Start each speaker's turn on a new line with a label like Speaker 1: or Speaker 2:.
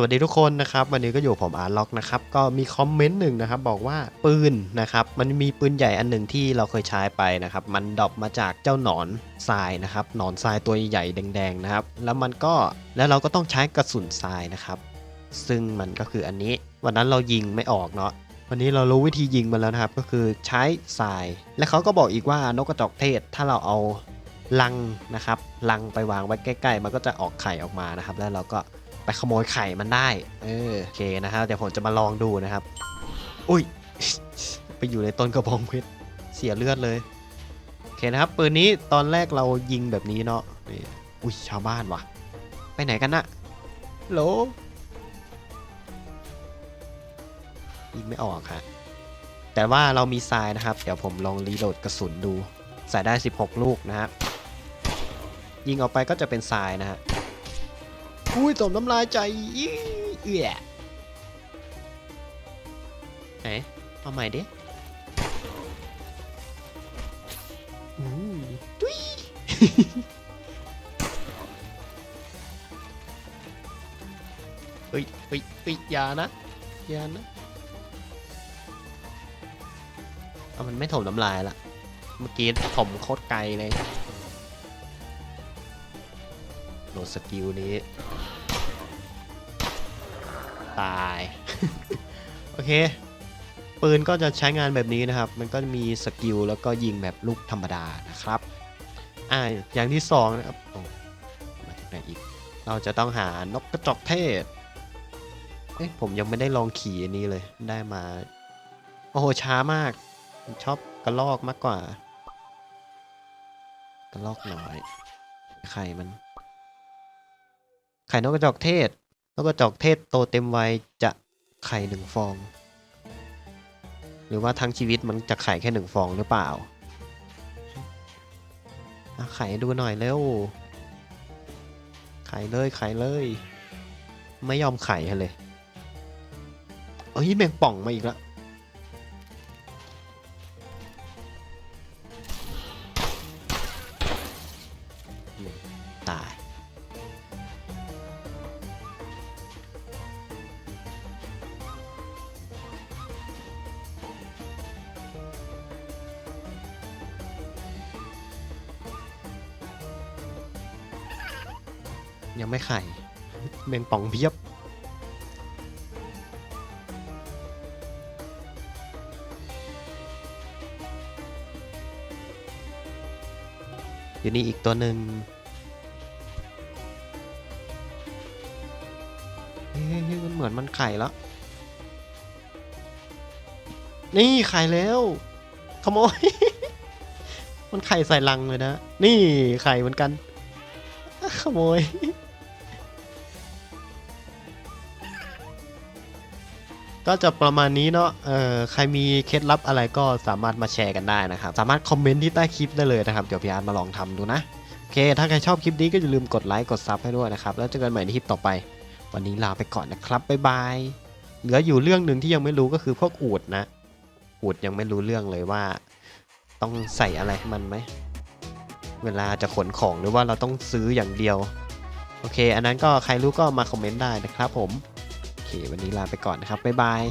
Speaker 1: สวัสดีทุกคนนะครับ วันนี้ก็อยู่ผมอาร์ล็อกนะครับ ก็มีคอมเมนต์หนึ่งนะครับ บอกว่าปืนนะครับ มันมีปืนใหญ่อันหนึ่งที่เราเคยใช้ไปนะครับ มันดรอปมาจากเจ้าหนอนทรายนะครับ หนอนทรายตัวใหญ่แดงๆนะครับ แล้วมันก็แล้วเราก็ต้องใช้กระสุนทรายนะครับ ซึ่งมันก็คืออันนี้ วันนั้นเรายิงไม่ออกเนาะวันนี้เรารู้วิธียิงมันแล้วนะครับ ก็คือใช้ทราย และเขาก็บอกอีกว่านกกระจอกเทศถ้าเราเอาลังนะครับลังไปวางไว้ใกล้ ๆ มันก็จะออกไข่ออกมานะครับ แล้วเราก็ ไปขโมยไข่มันได้ เออโอเคนะครับเดี๋ยวผมจะมาลองดูนะครับ อุ้ย ไปอยู่ในต้นกระบองเพชรเสียเลือดเลยโอเคนะครับปืนนี้ตอนแรกเรายิงแบบนี้เนาะนี่อุ้ยชาวบ้านวะไปไหนกันนะโหลยิงไม่ออกฮะแต่ว่าเรามีทรายนะครับ เดี๋ยวผมลองรีโหลดกระสุนดู ใส่ได้ 16 ลูกนะฮะยิงออกไปก็จะเป็นทรายนะฮะ อุ้ยตบน้ำลายใจอี้เอื้อไหนเอาใหม่ดิอู้ตุ้ยเฮ้ยเฮ้ยเฮ้ยอย่านะอย่านะเอามันไม่ถมน้ำลายละเมื่อกี้ถมโคตรไกลเลย โหลดสกิลนี้ ตาย โอเค ปืนก็จะใช้งานแบบนี้นะครับ มันก็มีสกิลแล้วก็ยิงแบบลูกธรรมดานะครับ อ่า อย่างที่สองนะครับมาจากไหนอีก เราจะต้องหานกกระจอกเทศ เอ้ยผมยังไม่ได้ลองขี่อันนี้เลย ได้มา โอ้โห ช้ามาก ชอบกระลอกมากกว่า กระลอกน้อย ไข่มัน ไข่นกกระจอกเทศ นกกระจอกเทศโตเต็มวัยจะไข่หนึ่งฟอง หรือว่าทั้งชีวิตมันจะไข่แค่หนึ่งฟองหรือเปล่าไข่ดูหน่อยเร็ว ไข่เลยไข่เลย ไม่ยอมไข่เลยเอ้ยแมงป่องมาอีกแล้ว ยังไม่ไข่แมงป่องเพียบ อยู่นี่อีกตัวหนึ่งเฮ้ยเฮ้ยมันเหมือนมันไข่แล้ว นี่ไข่แล้วขโมย มันไข่ใส่ลังเลยนะ นี่ไข่เหมือนกัน ขโมย ก็จะประมาณนี้เนาะเออใครมีเคล็ดลับอะไรก็สามารถมาแชร์กันได้นะครับ สามารถคอมเมนต์ที่ใต้คลิปได้เลยนะครับ เดี๋ยวพี่อาร์ตมาลองทำดูนะ โอเค ถ้าใครชอบคลิปนี้ก็อย่าลืมกดไลค์กดซับให้ด้วยนะครับ แล้วเจอกันใหม่ในคลิปต่อไป วันนี้ลาไปก่อนนะครับบ๊ายบายเหลืออยู่เรื่องหนึ่งที่ยังไม่รู้ก็คือพวกอูดนะ อูดยังไม่รู้เรื่องเลยว่า ต้องใส่อะไรให้มันไหมเวลาจะขนของหรือว่าเราต้องซื้ออย่างเดียว โอเค อันนั้นก็ใครรู้ก็มาคอมเมนต์ได้นะครับผม เค วันนี้ลาไปก่อนนะครับ บ๊ายบาย